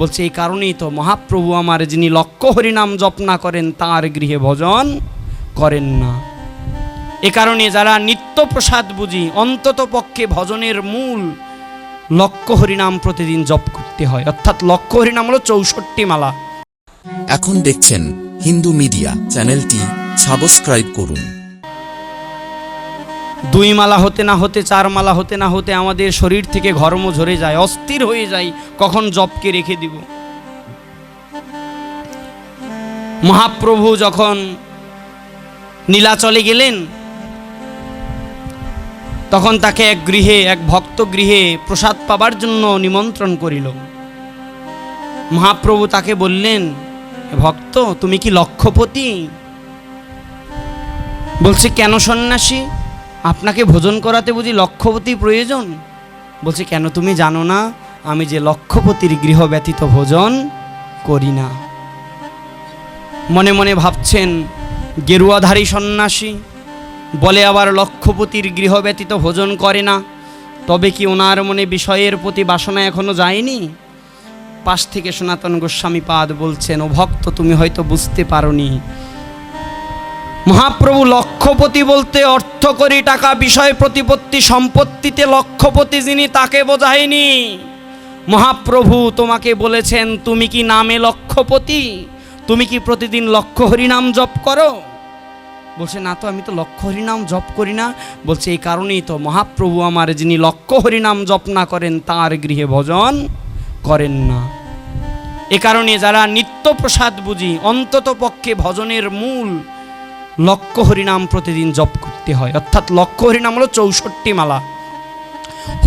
বলছে, এই কারণেই তো মহাপ্রভু আমার যিনি লক্ষ্য হরিনাম জপ না করেন, তার গৃহে ভজন করেন না। এ কারণে যারা নিত্য প্রসাদ বুঝি, অন্তত পক্ষে ভজনের মূল লক্ষ্য হরিনাম প্রতিদিন জপ করতে হয়। অর্থাৎ লক্ষ্য হরিনাম হলো চৌষট্টি মালা। এখন দেখছেন হিন্দু মিডিয়া, চ্যানেলটি সাবস্ক্রাইব করুন। দুই মালা হতে না হতে, চার মালা হতে না হতে আমাদের শরীর থেকে ঘর্ম ঝরে যায়, অস্থির হয়ে যায় কখন জপকে রেখে দিব? মহাপ্রভু যখন নীলাচলে গেলেন, তখন তাকে এক গৃহে, এক ভক্ত গৃহে প্রসাদ পাবার জন্য নিমন্ত্রণ করিল। মহাপ্রভু তাকে বললেন ভক্ত, তুমি কি লক্ষপতি? বলছে, কেন সন্ন্যাসী? আপনাকে ভোজন করাতে বুঝি লক্ষপতি প্রয়োজন? বলছে, কেন তুমি জানো না, আমি যে লক্ষপতির গৃহ ব্যতীত ভোজন করি না। মনে মনে ভাবছেন, গেরুয়াধারী সন্ন্যাসী, বলে আবার লক্ষপতির গৃহ ব্যতীত ভোজন করে না, তবে কি ওনার মনে বিষয়ের প্রতি বাসনা এখনও যায়নি? পাশ থেকে সনাতন গোস্বামী পাদ বলছেন, ও ভক্ত, তুমি হয়তো বুঝতে পারোনি মহাপ্রভু লক্ষপতি বলতে অর্থ করি টাকা, বিষয় প্রতিপত্তি, সম্পত্তিতে লক্ষপতি যিনি তাকে বোঝায়নি। মহাপ্রভু তোমাকে বলেছেন, তুমি কি নামে লক্ষপতি? তুমি কি প্রতিদিন লক্ষ হরিনাম জপ করো? বলছে, না তো, আমি তো লক্ষ হরিনাম জপ করি না। বলছে, এই কারণেই তো মহাপ্রভু আমার যিনি লক্ষ হরিনাম জপ না করেন, তার গৃহে ভজন করেন না। এ কারণে যারা নিত্য প্রসাদ বুঝি অন্তত পক্ষে ভজনের মূল লক্ষ্য হরিনাম প্রতিদিন জপ করতে হয়। অর্থাৎ লক্ষ্য হরিনাম হলো চৌষট্টি মালা।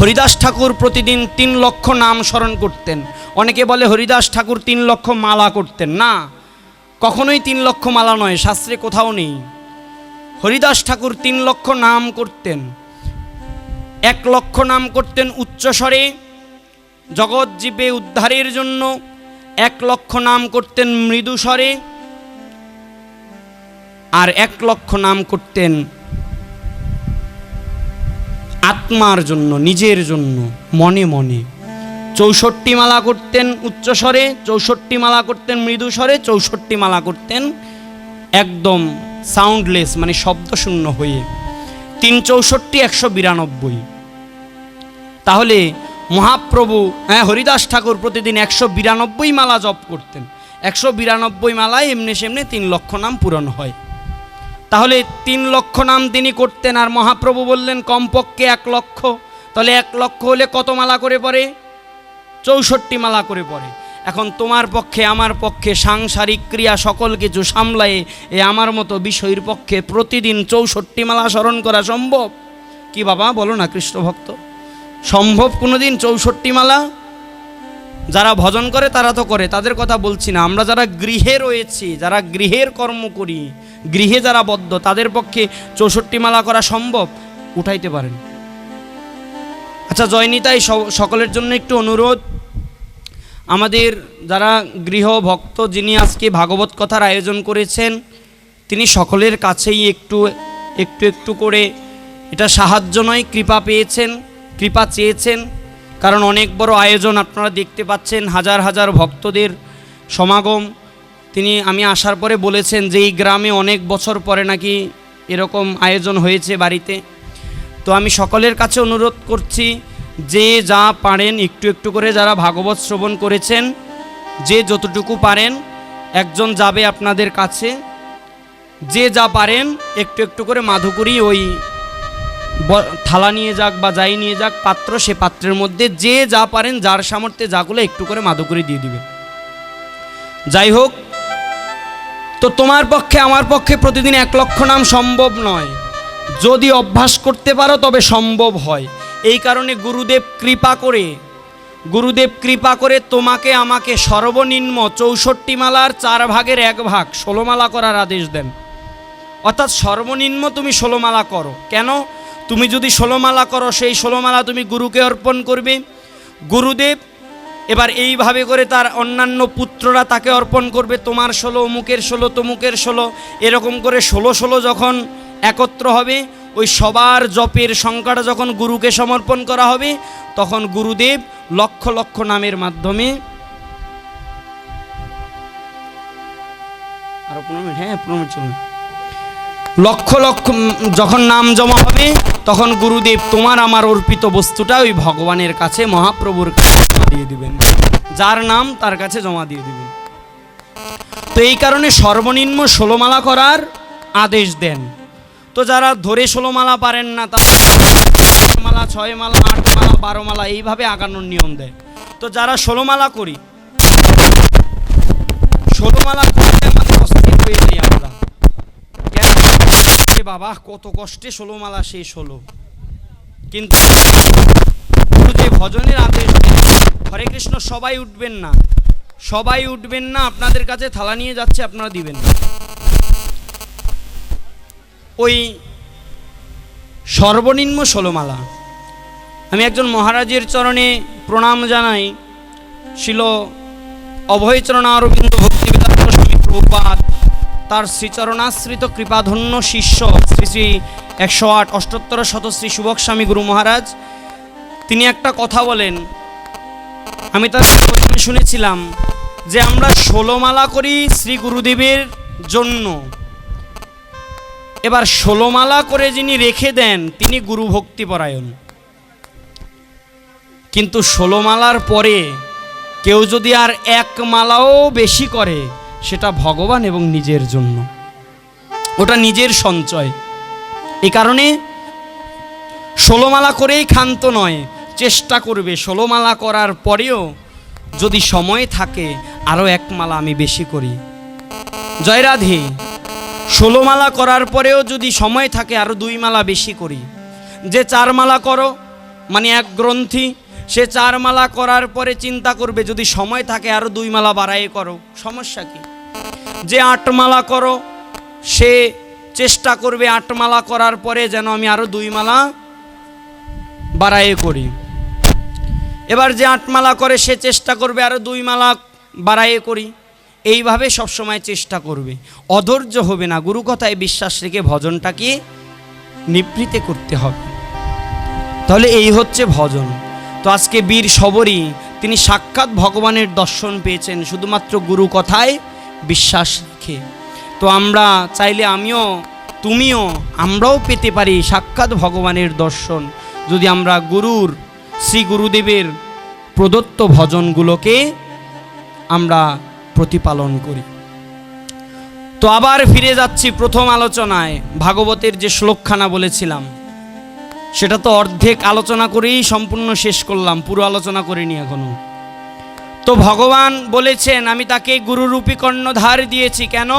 হরিদাস ঠাকুর প্রতিদিন তিন লক্ষ নাম স্মরণ করতেন। অনেকে বলে হরিদাস ঠাকুর তিন লক্ষ মালা করতেন। না, কখনোই তিন লক্ষ মালা নয়, শাস্ত্রে কোথাও নেই। হরিদাস ঠাকুর তিন লক্ষ নাম করতেন। এক লক্ষ নাম করতেন উচ্চস্বরে জগৎ জীবে উদ্ধারের জন্য। এক লক্ষ নাম করতেন মৃদুস্বরে আর এক লক্ষ নাম করতেন আত্মার জন্য, নিজের জন্য, মনে মনে। চৌষট্টি মালা করতেন উচ্চস্বরে, চৌষট্টি মালা করতেন মৃদুস্বরে, চৌষট্টি মালা করতেন একদম সাউন্ডলেস মানে শব্দশূন্য হয়ে। তিন চৌষট্টি, একশো বিরানব্বই। তাহলে মহাপ্রভু হ্যাঁ হরিদাস ঠাকুর প্রতিদিন একশো বিরানব্বই মালা জপ করতেন। একশো বিরানব্বই মালায় এমনি সেমনি তিন লক্ষ নাম পূরণ হয়। তাহলে তিন লক্ষ নাম তিনি করতেন আর মহাপ্রভু বললেন, কমপক্ষে এক লক্ষ। তাহলে এক লক্ষ হলে কত মালা করে পড়ে? চৌষট্টি মালা করে পড়ে। এখন তোমার পক্ষে, আমার পক্ষে সাংসারিক ক্রিয়া সকল কিছু সামলায়ে এ আমার মতো বিষয়ের পক্ষে প্রতিদিন চৌষট্টি মালা স্মরণ করা সম্ভব? কি বাবা, বলো না কৃষ্ণ ভক্ত সম্ভব কোনোদিন চৌষট্টি মালা? যারা ভজন করে, তারা তো করে। তাদের কথা বলছি না। আমরা যারা গৃহে রয়েছি, যারা গৃহের কর্ম করি, গৃহে যারা বদ্ধ, তাদের পক্ষে চৌষট্টি মালা করা সম্ভব? উঠাইতে পারেন। আচ্ছা জয়নিতাই সকলের জন্য একটু অনুরোধ। আমাদের যারা গৃহ ভক্ত যিনি আজকে ভাগবত কথার আয়োজন করেছেন, তিনি সকলের কাছেই একটু একটু একটু করে এটা সাহায্য নয়, কৃপা পেয়েছেন, কৃপা চেয়েছেন। কারণ অনেক বড় আয়োজন আপনারা দেখতে পাচ্ছেন, হাজার হাজার ভক্তদের সমাগম। তিনি, আমি আসার পরে বলেছেন যে এই গ্রামে অনেক বছর পরে নাকি এরকম আয়োজন হয়েছে বাড়িতে। তো আমি সকলের কাছে অনুরোধ করছি, যে যা পারেন, একটু একটু করে যারা ভাগবত শ্রবণ করেছেন, যে যতটুকু পারেন, একজন যাবে আপনাদের কাছে। যে যা পারেন, একটু একটু করে মাধুকরী ওই থালা নিয়ে যাক বা যাই নিয়ে যাক, পাত্র সে পাত্রের মধ্যে যে যা পারেন, যার সামর্থ্যে যাগুলো একটু করে মাধুকরী দিয়ে দিবেন। যাই হোক, তো তোমার পক্ষে, আমার পক্ষে প্রতিদিন এক লক্ষ নাম সম্ভব নয়। যদি অভ্যাস করতে পারো, তবে সম্ভব হয়। এই কারণে গুরুদেব কৃপা করে, গুরুদেব কৃপা করে তোমাকে আমাকে সর্বনিম্ন চৌষট্টি মালার চার ভাগের এক ভাগ ষোলো মালা করার আদেশ দেন। অর্থাৎ সর্বনিম্ন তুমি ষোলো মালা করো। কেন? তুমি যদি ষোলোমালা করো, সেই ষোলোমালা তুমি গুরুকে অর্পণ করবে। গুরুদেব এবার এইভাবে করে তার অন্যান্য পুত্ররা তাকে অর্পণ করবে। তোমার ষোলো, অমুকের ষোলো, তমুকের ষোলো, এরকম করে ষোলো ষোলো যখন একত্র হবে, ওই সবার জপের সংখ্যাটা যখন গুরুকে সমর্পণ করা হবে, তখন গুরুদেব লক্ষ লক্ষ নামের মাধ্যমে আরও পনেরো মিনিট হ্যাঁ পনেরো মিনিট চলুন। লক্ষ লক্ষ যখন নাম জমা হবে, তখন গুরুদেব তোমার আমার অর্পিত বস্তুটা ওই ভগবানের কাছে, মহাপ্রভুর কাছে জমা দিয়ে দিবেন। যার নাম তার কাছে জমা দিয়ে দিবেন। তো এই কারণে সর্বনিম্ন ষোলোমালা করার আদেশ দেন। তো যারা ধরে ষোলোমালা পারেন না তারা মালা, ছয় মালা, আট মালা, বারো মালা, এইভাবে আগানোর নিয়ম দেয়। তো যারা ষোলোমালা করি ষোলোমালা করতে আমাদের অস্থির হয়ে এ বাবা, কত কষ্টে ষোলোমালা শেষ হলো। কিন্তু যে ভজনের আদেশ হরে কৃষ্ণ, সবাই উঠবেন না। সবাই উঠবেন না, আপনাদের কাছে থালা নিয়ে যাচ্ছে, আপনারা দিবেন না। ওই সর্বনিম্ন ষোলোমালা আমি একজন মহারাজের চরণে প্রণাম জানাই। ছিল অভয়চরণ অরবিন্দ ভক্তিবেদান্ত স্বামী প্রভুপাদ তার শ্রীচরণাশ্রিত কৃপাধন্য শিষ্য শ্রী শ্রী একশো আট অষ্টোত্তর শতশ্রী সুবক স্বামী গুরু মহারাজ। তিনি একটা কথা বলেন। আমি তার শুনেছিলাম যে আমরা ষোলোমালা করি শ্রী গুরুদেবের জন্য। এবার ষোলোমালা করে যিনি রেখে দেন, তিনি গুরু ভক্তিপরায়ণ। কিন্তু ষোলোমালার পরে কেউ যদি আর এক মালাও বেশি করে সেটা ভগবান এবং নিজের জন্য। ওটা নিজের সঞ্চয়। এই কারণে ষোলোমালা করেই ক্ষান্ত নয়, চেষ্টা করবে। ষোলোমালা করার পরেও যদি সময় থাকে আরও এক মালা আমি বেশি করি। জয় রাধে। ষোলোমালা করার পরেও যদি সময় থাকে আরও দুই মালা বেশি করি। যে চার মালা করো মানে এক গ্রন্থি, সে চার মালা করার পরে চিন্তা করবে, যদি সময় থাকে আরও দুই মালা বাড়াই করো। সমস্যা কি? যে আট মালা করো, সে চেষ্টা করবে আটমালা করার পরে যেন আমি আরও দুই মালা বাড়াইয়ে করি। এবার যে আটমালা করে, সে চেষ্টা করবে আরও দুই মালা বাড়াইয়ে করি। এইভাবে সবসময় চেষ্টা করবে। অধৈর্য হবে না। গুরু কথায় বিশ্বাস রেখে ভজনটাকে নিবৃতে করতে হবে। তাহলে এই হচ্ছে ভজন। তো আজকে বীর সবরই তিনি সাক্ষাৎ ভগবানের দর্শন পেয়েছেন। শুধুমাত্র গুরু কথায় বিশ্বাস রেখে। তো আমরা চাইলে আমিও, তুমিও, আমরাও পেতে পারি সাক্ষাৎ ভগবানের দর্শন। যদি আমরা গুরুর, শ্রী গুরুদেবের প্রদত্ত ভজনগুলোকে আমরা প্রতিপালন করি। তো আবার ফিরে যাচ্ছি প্রথম আলোচনায়, ভাগবতের যে শ্লোকখানা বলেছিলাম। সেটা তো অর্ধেক আলোচনা করেই সম্পূর্ণ শেষ করলাম, পুরো আলোচনা করিনি এখনও। তো ভগবান বলেছেন, আমি তাকে গুরুরূপী কর্ণধার দিয়েছি। কেন?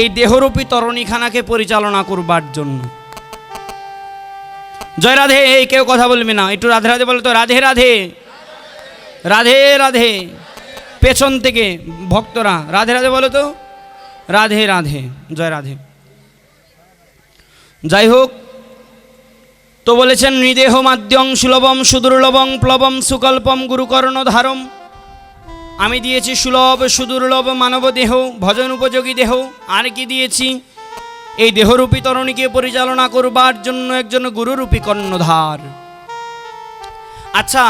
এই দেহরূপী তরণীখানাকে পরিচালনা করবার জন্য। জয় রাধে, এই কেউ কথা বলবি না। একটু রাধে রাধে বলে তো, রাধে রাধে। রাধে রাধে। পেছন থেকে ভক্তরা, রাধে রাধে বলো তো। রাধে রাধে, জয় রাধে। যাই হোক, তো বলেছেন, নৃদেহ মাদ্যং সুলভম সুদুর্লভং প্লবম সুকল্পম গুরুকর্ণধারম। আমি দিয়েছি সুলভ সুদুর্লভ মানব দেহ, ভজন উপযোগী দেহ। আর কি দিয়েছি? এই দেহরূপী তরণীকে পরিচালনা করবার জন্য একজন গুরুরূপী কর্ণধার। আচ্ছা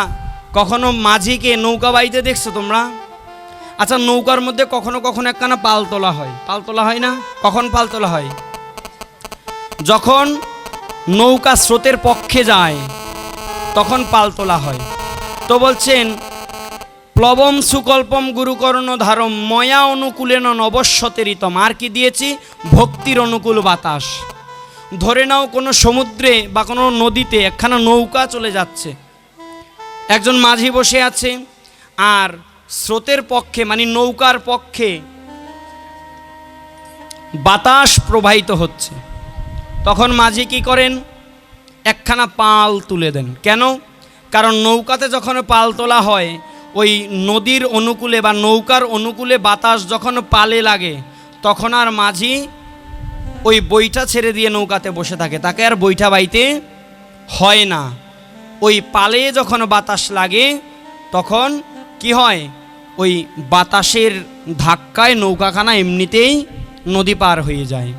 কখনো মাঝিকে নৌকা বাইতে দেখছ তোমরা? আচ্ছা নৌকার মধ্যে কখনো কখনো একখানা পাল তোলা হয়। পাল তোলা হয় না? কখন পাল তোলা হয়? যখন নৌকা স্রোতের পক্ষে যায়, তখন পাল তোলা হয়। তো বলছেন প্লবম সুকল্পম গুরুকর্ণ ধারম ময়া অনুকূলেন নবস্বতেরিতম আর কি দিয়েছি, ভক্তির অনুকূল বাতাস। ধরে নাও কোনো সমুদ্রে বা কোনো নদীতে একখানা নৌকা চলে যাচ্ছে। একজন মাঝি বসে আছে, আর স্রোতের পক্ষে মানে নৌকার পক্ষে বাতাস প্রবাহিত হচ্ছে। তখন মাঝি কি করেন? একখানা পাল তুলে দেন। কেন? কারণ নৌকাতে যখন পাল তোলা হয় ওই নদীর অনুকূলে বা নৌকার অনুকূলে বাতাস যখন পালে লাগে, তখন আর মাঝি ওই বইটা ছেড়ে দিয়ে নৌকাতে বসে থাকে। তাকে আর বইটা বাইতে হয় না। ওই পালে যখন বাতাস লাগে, তখন কি হয়? ওই বাতাসের ধাক্কায় নৌকাখানা এমনিতেই নদী পার হয়ে যায়।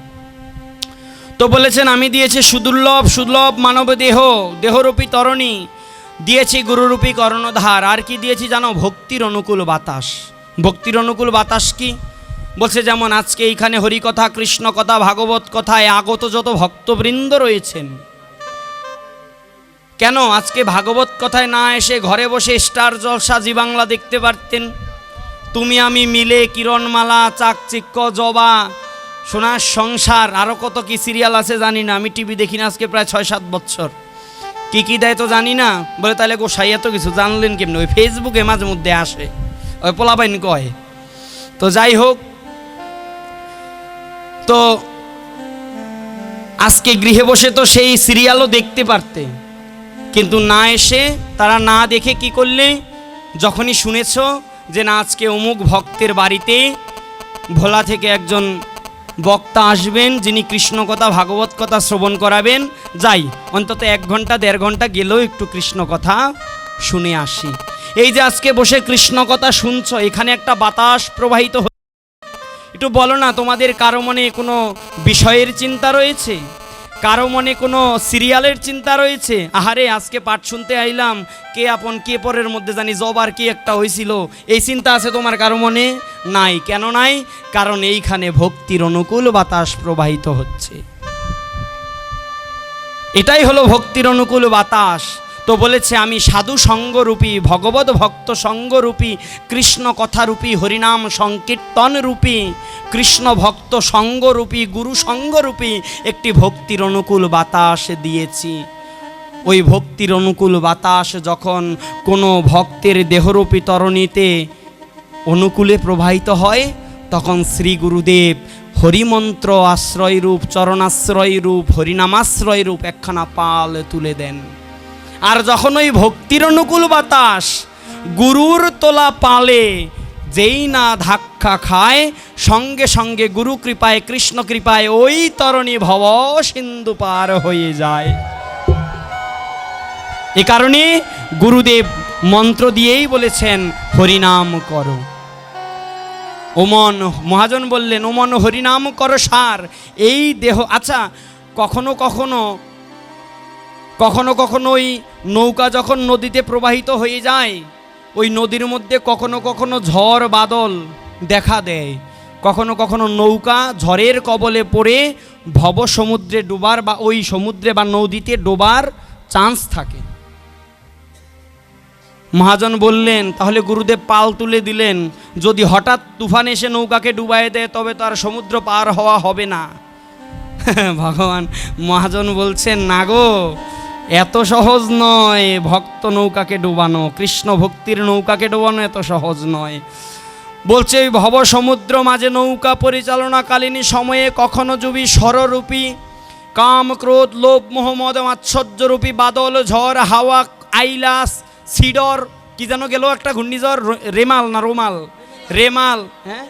তো বলেছেন, আমি দিয়েছি সুদুর্লভ সুলভ মানব দেহ দেহরূপী তরণী দিয়েছি গুরুরূপী কর্ণধার। আর কি দিয়েছি জানো? ভক্তির অনুকূল বাতাস। ভক্তির অনুকূল বাতাস কি? বলছে যেমন আজকে এইখানে হরিকথা কৃষ্ণ কথা ভাগবত কথায় আগত যত ভক্তবৃন্দ রয়েছেন। কেন আজকে ভাগবত কথায় না এসে ঘরে বসে স্টার জলসা জি বাংলা দেখতে পারতেন? তুমি আমি মিলে কিরণমালা, চাকচিক্য, জবা, সোনার সংসার আরও কত কি সিরিয়াল আছে জানি না। আমি টিভি দেখি না আজকে প্রায় ছয় সাত বছর। কি কি দেয় তো জানি না। বলে তাহলে গোসাই এত কিছু জানলেন কেমনি? ওই ফেসবুকে মাঝে মধ্যে আসে। ওই পোলাপাইন কয়। তো যাই হোক, তো আজকে গৃহে বসে তো সেই সিরিয়ালও দেখতে পারতে। কিন্তু না এসে তারা না দেখে কি করলে? যখনই শুনেছ যে না, আজকে অমুক ভক্তের বাড়িতে ভোলা থেকে একজন বক্তা আসবেন, যিনি কৃষ্ণ কথা, ভাগবত কথা শ্রবণ করাবেন যাই, অন্তত এক ঘণ্টা, দেড় ঘণ্টা গেলেও একটু কৃষ্ণ কথা শুনে আসি এই যে আজকে বসে কৃষ্ণ কথা শুনছ, এখানে একটা বাতাস প্রবাহিত হচ্ছে। একটু বলো না, তোমাদের কারও মনে কোনো বিষয়ের চিন্তা রয়েছে কারও মনে কোনো সিরিয়ালের চিন্তা রয়েছে? আহারে, আজকে পাঠ শুনতে আইলাম, কে আপন কে পরের মধ্যে জানি জবার কি একটা হয়েছিল এই চিন্তা আছে তোমার কারও মনে? নাই। কেন নাই? কারণ এইখানে ভক্তির অনুকূল বাতাস প্রবাহিত হচ্ছে। এটাই হলো ভক্তির অনুকূল বাতাস। তো বলেছে, আমি সাধু সঙ্গরূপী, ভগবত ভক্ত সঙ্গরূপী, কৃষ্ণ কথারূপী, হরিনাম সংকীর্তন রূপী কৃষ্ণ ভক্ত সঙ্গরূপী, গুরু সঙ্গরূপী একটি ভক্তির অনুকূল বাতাস দিয়েছি। ওই ভক্তির অনুকূল বাতাস যখন কোনো ভক্তের দেহরূপী তরণীতে অনুকূলে প্রবাহিত হয়, তখন শ্রী গুরুদেব হরিমন্ত্র আশ্রয় রূপ, চরণাশ্রয় রূপ, হরিনামাশ্রয় রূপ একখানা পাল তুলে দেন। আর যখন ওই ভক্তির অনুকূল বাতাস গুরুর তোলা পালে যেই না ধাক্কা খায়, সঙ্গে সঙ্গে গুরু কৃপায়, কৃষ্ণ কৃপায় ওই তরণী ভব সিন্ধু পার হয়ে যায়। এ কারণে গুরুদেব মন্ত্র দিয়েই বলেছেন, হরিনাম করো। ওমন, মহাজন বললেন, ওমন, হরিনাম করো সার। এই দেহ আচ্ছা কখনো কখনো কখনো কখনো ওই নৌকা যখন নদীতে প্রবাহিত হয়ে যায় ওই নদীর মধ্যে কখনো কখনো ঝড় বাদল দেখা দেয়। কখনো কখনো নৌকা ঝড়ের কবলে পড়ে ভব সমুদ্রে ডোবার বা ওই সমুদ্রে বা নদীতে ডোবার চান্স থাকে। মহাজন বললেন, তাহলে গুরুদেব পাল তুলে দিলেন। যদি হঠাৎ তুফান এসে নৌকাকে ডুবাই দেয়, তবে তো আর সমুদ্র পার হওয়া হবে না। ভগবান মহাজন বলছেন, না গো এত সহজ নয়, ভক্ত নৌকাকে ডুবানো, কৃষ্ণ ভক্তির নৌকাকে ডুবানো এত সহজ নয়। বলছে, ওই ভব সমুদ্র মাঝে নৌকা পরিচালনাকালীন সময়ে কখনো যদি স্বররূপী, কাম, ক্রোধ, লোভ মোহাম্মদ মাৎসর্যরূপী বাদল, ঝড়, হাওয়া, আইলাস, সিডর, কি যেন গেল একটা ঘূর্ণিঝড়? রেমাল না রোমাল? রেমাল হ্যাঁ?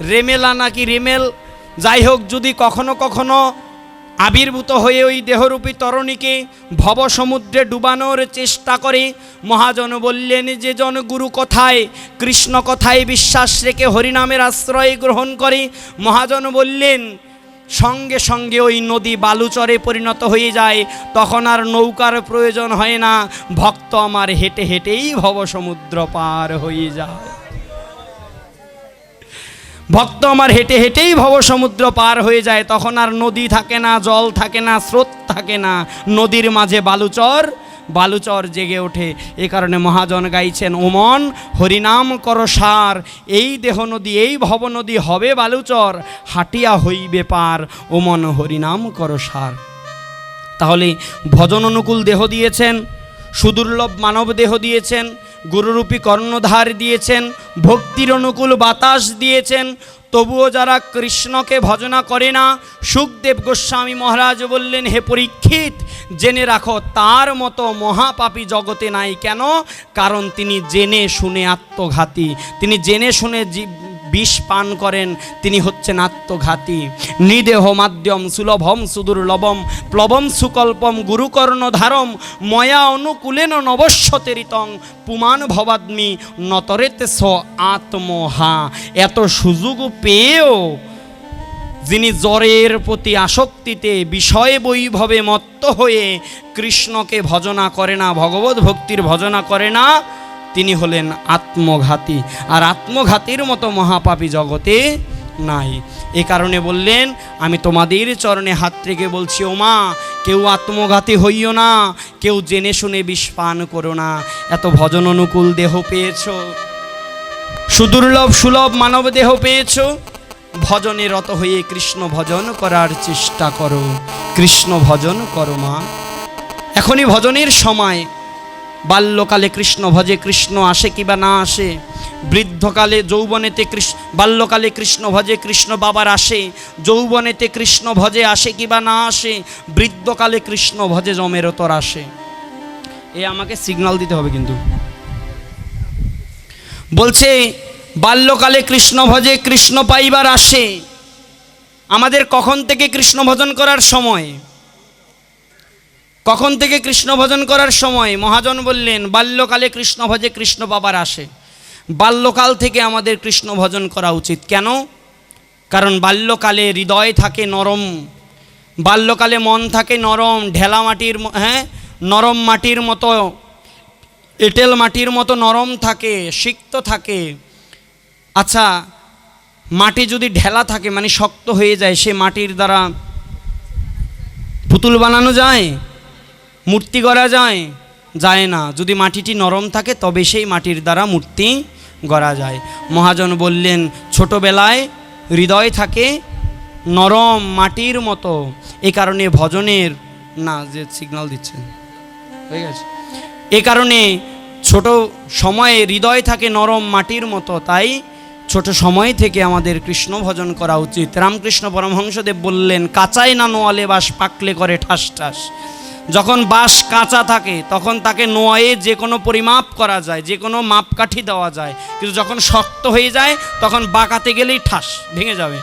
রেমেলা নাকি রেমেল? যাই হোক, যদি কখনো কখনো আবির্ভূত হয়ে ওই দেহরূপী তরণীকে ভবসমুদ্রে ডুবানোর চেষ্টা করে। মহাজন বললেন যে জন গুরু কথায়, কৃষ্ণ কথায় বিশ্বাস রেখে হরিনামের আশ্রয় গ্রহণ করে। মহাজন বললেন, সঙ্গে সঙ্গে ওই নদী বালুচরে পরিণত হয়ে যায়। তখন আর নৌকার প্রয়োজন হয় না। ভক্ত আমার হেঁটে হেঁটেই ভব সমুদ্র পার হয়ে যায়। ভক্ত আমার হেঁটে হেঁটেই ভব সমুদ্র পার হয়ে যায়, তখন আর নদী থাকে না, জল থাকে না, স্রোত থাকে না। নদীর মাঝে বালুচর বালুচর জেগে ওঠে। এ কারণে মহাজন গাইছেন, ওমন, হরিনাম কর সার, এই দেহ নদী, এই ভব নদী হবে বালুচর, হাটিয়া হইবে পার, ওমন, হরিনাম কর সার। তাহলে ভজন অনুকূল দেহ দিয়েছেন, সুদুর্লভ মানব দেহ দিয়েছেন গুরুরূপী কর্ণধার দিয়েছেন, ভক্তির অনুকূল বাতাস দিয়েছেন, তবুও যারা কৃষ্ণকে ভজনা করে না, সুখদেব গোস্বামী মহারাজ বললেন, হে পরীক্ষিত, জেনে রাখো, তার মতো মহাপাপী জগতে নাই কেন? কারণ তিনি জেনে শুনে আত্মঘাতী। তিনি জেনে শুনে বিষ পান করেন, তিনি হচ্ছেন আত্মঘাতী। নিদেহ মাধ্যম সুলভম সুদুর্লভম, প্লবম সুকল্পম গুরুকর্ণধারম, ময়া অনুকূলেন নবস্বতেরিতং, পুমান ভবাদ্মি নতরেতে স আত্মহা। এত সুযোগ পেয়েও যিনি জ্বরের প্রতি আসক্তিতে বিষয় বৈভবে মত্ত হয়ে কৃষ্ণকে ভজনা করে না ভগবত ভক্তির ভজনা করে না তিনি হলেন আত্মঘাতী। আর আত্মঘাতীর মতো মহাপাপী জগতে নাই। এ কারণে বললেন, আমি তোমাদের চরণে হাত রেখে বলছি, ও মা, কেউ আত্মঘাতী হইও না, কেউ জেনে শুনে বিষ পান করো না। এত ভজন অনুকূল দেহ পেয়েছ। সুদুর্লভ সুলভ মানব দেহ পেয়েছ। ভজনে রত হয়ে কৃষ্ণ ভজন করার চেষ্টা করো। কৃষ্ণ ভজন করো মা। এখনই ভজনের সময়। বাল্যকালে কৃষ্ণ ভজে কৃষ্ণ আসে কিবা না আসে? বৃদ্ধকালে যৌবনেতে কৃষ্ণ বাল্যকালে কৃষ্ণ ভজে কৃষ্ণ বাবার আসে, যৌবনেতে কৃষ্ণ ভজে আসে কিবা না আসে? বৃদ্ধকালে কৃষ্ণ ভজে জমেরতর আসে। এ আমাকে সিগন্যাল দিতে হবে কিন্তু। বলছে, বাল্যকালে কৃষ্ণ ভজে কৃষ্ণ পাইবার আসে। আমাদের কখন থেকে কৃষ্ণ ভজন করার সময়? কখন থেকে কৃষ্ণ ভজন করার সময় মহাজন বললেন, বাল্যকালে কৃষ্ণ ভজে কৃষ্ণ বাবার আসে। বাল্যকাল থেকে আমাদের কৃষ্ণ ভজন করা উচিত। কেন? কারণ বাল্যকালে হৃদয় থাকে নরম, বাল্যকালে মন থাকে নরম, ঢেলা মাটির হ্যাঁ নরম মাটির মতো, এঁটেল মাটির মতো নরম থাকে, সিক্ত থাকে। আচ্ছা মাটি যদি ঢেলা থাকে মানে শক্ত হয়ে যায়, সে মাটির দ্বারা পুতুল বানানো যায়? মূর্তি গড়া যায় যায় না। যদি মাটিটি নরম থাকে, তবে সেই মাটির দ্বারা মূর্তি গড়া যায়। মহাজন বললেন, ছোটবেলায় হৃদয় থাকে নরম মাটির মতো। এ কারণে ভজনের না, যে সিগনাল দিচ্ছেন। হয়ে গেছে। এ কারণে ছোট সময়ে হৃদয় থাকে নরম মাটির মতো। তাই ছোট সময় থেকে আমাদের কৃষ্ণ ভজন করা উচিত। রামকৃষ্ণ পরমহংসদেব বললেন কাঁচাই না নোয়ালে বাস পাকলে করে ঠাস ঠাস। যখন বাঁশ কাঁচা থাকে, তখন তাকে নোয়ে যে কোনো পরিমাপ করা যায়, যে কোনো মাপকাঠি দেওয়া যায়। কিন্তু যখন শক্ত হয়ে যায়, তখন বাঁকাতে গেলেই ঠাস, ভেঙে যাবে।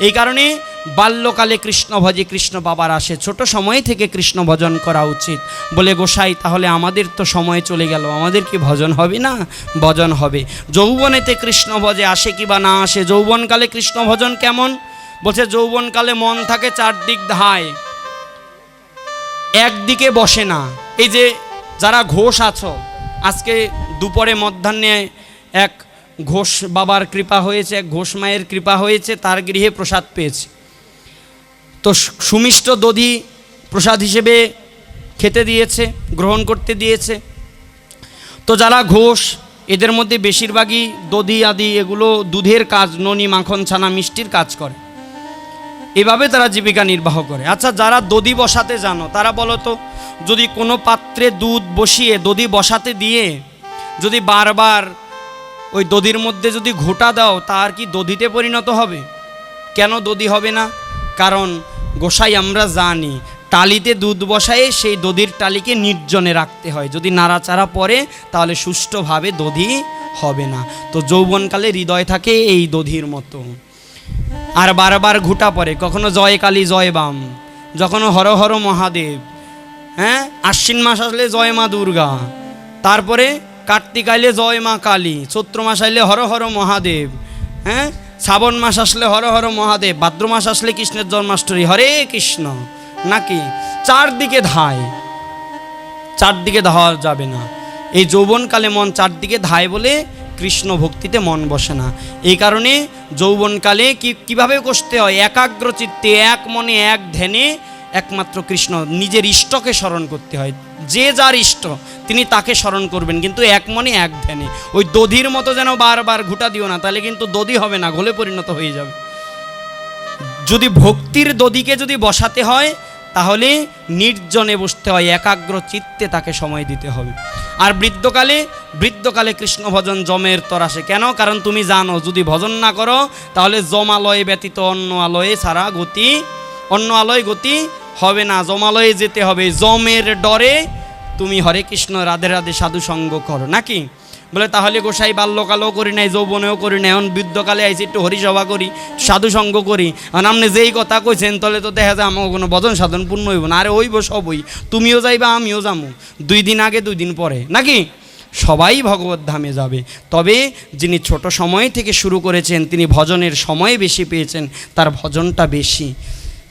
এই কারণে বাল্যকালে কৃষ্ণ ভজে কৃষ্ণ বাবার আসে। ছোট সময় থেকে কৃষ্ণ ভজন করা উচিত। বলে, গোসাই, তাহলে আমাদের তো সময় চলে গেল। আমাদের কি ভজন হবে না? ভজন হবে। যৌবনেতে কৃষ্ণ ভজে আসে কি বা না আসে? যৌবনকালে কৃষ্ণ ভজন কেমন? বলছে, যৌবনকালে মন থাকে চারদিক ধায়। একদিকে বসে না। এই যে যারা ঘোষ আছো, আজকে দুপুরে মধ্যাহ্নে এক ঘোষ বাবার কৃপা হয়েছে, এক ঘোষ মায়ের কৃপা হয়েছে, তার গৃহে প্রসাদ পেয়েছে। তো সুমিষ্ট দধি প্রসাদ হিসেবে খেতে দিয়েছে, গ্রহণ করতে দিয়েছে। তো যারা ঘোষ, এদের মধ্যে বেশিরভাগই দধি আদি, এগুলো দুধের কাজ, ননি, মাখন, ছানা, মিষ্টির কাজ করে। এভাবে তারা জীবিকা নির্বাহ করে। আচ্ছা যারা দধি বসাতে জানো, তারা বলো তো, যদি কোনো পাত্রে দুধ বসিয়ে দধি বসাতে দিয়ে যদি বারবার ওই দধির মধ্যে যদি ঘোটা দাও, তার কি দধিতে পরিণত হবে? কেন দধি হবে না? কারণ গোসাই আমরা জানি, টালিতে দুধ বসায়ে সেই দধির টালিকে নির্জনে রাখতে হয়। যদি নাড়াচাড়া পরে তাহলে সুষ্ঠুভাবে দধি হবে না। তো যৌবনকালে হৃদয় থাকে এই দধির মতো। আর বারবার ঘুটা পড়ে। কখনো জয় কালী, জয় বাম। যখনও হর হর মহাদেব। হ্যাঁ? আশ্বিন মাস আসলে জয় মা দুর্গা। তারপরে কার্তিক আইলে জয় মা কালী। চৈত্র মাস আইলে হর হর মহাদেব। হ্যাঁ? শ্রাবণ মাস আসলে হর হর মহাদেব। ভাদ্র মাস আসলে কৃষ্ণের জন্মাষ্টমী। হরে কৃষ্ণ। নাকি? চারদিকে ধায়। চারদিকে ধাওয়া যাবে না। এই যৌবনকালে মন চারদিকে ধায় বলে কৃষ্ণ ভক্তিতে মন বসে না। এই কারণে যৌবনকালে কি, কীভাবে কষতে হয়? একাগ্র চিত্তে, এক মনে, এক ধ্যানে একমাত্র কৃষ্ণ নিজের ইষ্টকে স্মরণ করতে হয়। যে যার ইষ্ট, তিনি তাকে স্মরণ করবেন। কিন্তু এক মনে, এক ধ্যানে। ওই দধির মতো যেন বারবার ঘুটা দিও না, তাহলে কিন্তু দধি হবে না, ঘোলে পরিণত হয়ে যাবে। যদি ভক্তির দদিকে যদি বসাতে হয় তাহলে নির্জনে বসতে হয়, একাগ্র চিত্তে তাকে সময় দিতে হবে। আর বৃদ্ধকালে বৃদ্ধকালে কৃষ্ণ ভজন জমের তর আসে। কেন? কারণ তুমি জানো, যদি ভজন না করো, তাহলে জমালয়ে ব্যতীত অন্য আলয়ে ছাড়া গতি, অন্য আলয় গতি হবে না। জমালয়ে যেতে হবে। জমের ডরে তুমি হরে কৃষ্ণ, রাধে রাধে সাধু সঙ্গ করো। নাকি? বলে, তাহলে গোসাই বাল্যকালেও করি নাই, যৌবনেও করি নাই। এখন বৃদ্ধকালে আইসি একটু হরিসভা করি, সাধু সঙ্গ করি। আর আপনি যেই কথা কইছেন, তাহলে তো দেখা যায় আমার কোনো বদন সাধন পূর্ণ হইব না। আরে হইব সবই। তুমিও যাইবা, আমিও যামু। দুই দিন আগে, দুই দিন পরে। নাকি? সবাই ভগবত ধামে যাবে। তবে যিনি ছোট সময় থেকে শুরু করেছেন, তিনি ভজনের সময় বেশি পেয়েছেন। তার ভজনটা বেশি।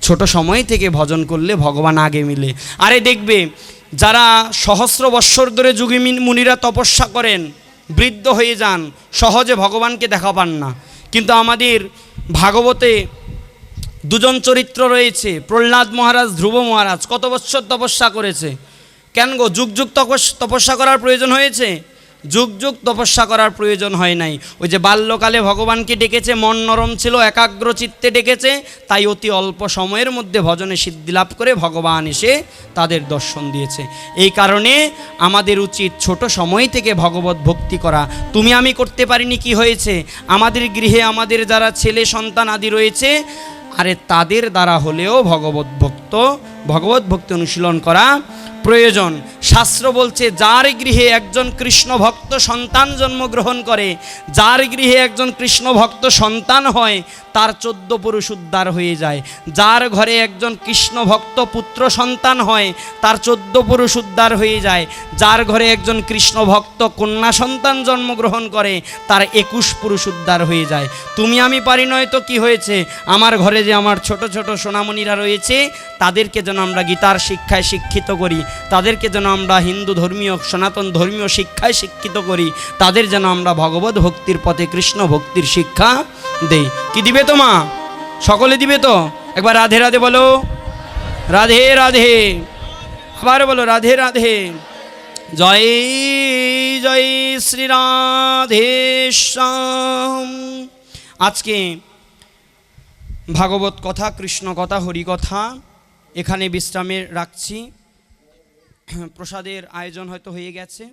ছোট সময় থেকে ভজন করলে ভগবান আগে মিলে। আরে দেখবে, যারা সহস্র বৎসর ধরে যুগী মুনিরা তপস্যা করেন বৃদ্ধ হয়ে যান, সহজে ভগবানকে দেখা পান না। কিন্তু আমাদের ভাগবতে দুজন চরিত্র রয়েছে, প্রহ্লাদ মহারাজ, ধ্রুব মহারাজ, কত বৎসর তপস্যা করেছে। কেন গো, যুগ যুগ তপস- তপস্যা করার প্রয়োজন হয়েছে? যুগ যুগ তপস্যা করার প্রয়োজন হয় নাই। ওই যে বাল্যকালে ভগবানকে ডেকেছে, মন নরম ছিল, একাগ্র চিত্তে ডেকেছে, তাই অতি অল্প সময়ের মধ্যে ভজনে সিদ্ধি লাভ করে ভগবান এসে তাদের দর্শন দিয়েছে। এই কারণে আমাদের উচিত ছোট সময় থেকে ভগবত ভক্তি করা। তুমি আমি করতে পারিনি, কি হয়েছে? আমাদের গৃহে আমাদের যারা ছেলে সন্তান আদি রয়েছে, আরে তাদের দ্বারা হলেও ভগবত ভক্ত ভগবত ভক্তি অনুশীলন করা প্রয়োজন। শাস্ত্র বলছে, যার গৃহে একজন কৃষ্ণ ভক্ত সন্তান জন্মগ্রহণ করে, যার গৃহে একজন কৃষ্ণ ভক্ত সন্তান হয়, তার চোদ্দ পুরুষ উদ্ধার হয়ে যায়। যার ঘরে একজন কৃষ্ণ ভক্ত পুত্র সন্তান হয়, তার চোদ্দ পুরুষ উদ্ধার হয়ে যায়। যার ঘরে একজন কৃষ্ণ ভক্ত কন্যা সন্তান জন্মগ্রহণ করে, তার একুশ পুরুষ উদ্ধার হয়ে যায়। তুমি আমি পারি নয় তো কি হয়েছে? আমার ঘরে যে আমার ছোট ছোট সোনামণিরা রয়েছে, তাদেরকে যেন আমরা গীতার শিক্ষায় শিক্ষিত করি, তাদেরকে যেন আমরা হিন্দু ধর্মীয়, সনাতন ধর্মীয় শিক্ষায় শিক্ষিত করি, তাদের যেন আমরা ভগবত ভক্তির পথে, কৃষ্ণ ভক্তির শিক্ষা দেই। কি দিবে তো মা? সকলে দিবে তো? একবার রাধে রাধে বলো। রাধে রাধে। আবার বলো, রাধে রাধে। জয় জয় শ্রী রাধে শ্যাম। আজকে ভাগবত কথা, কৃষ্ণ কথা, হরি কথা এখানে বিশ্রামে রাখছি। প্রসাদের আয়োজন হয়তো হয়ে গেছে।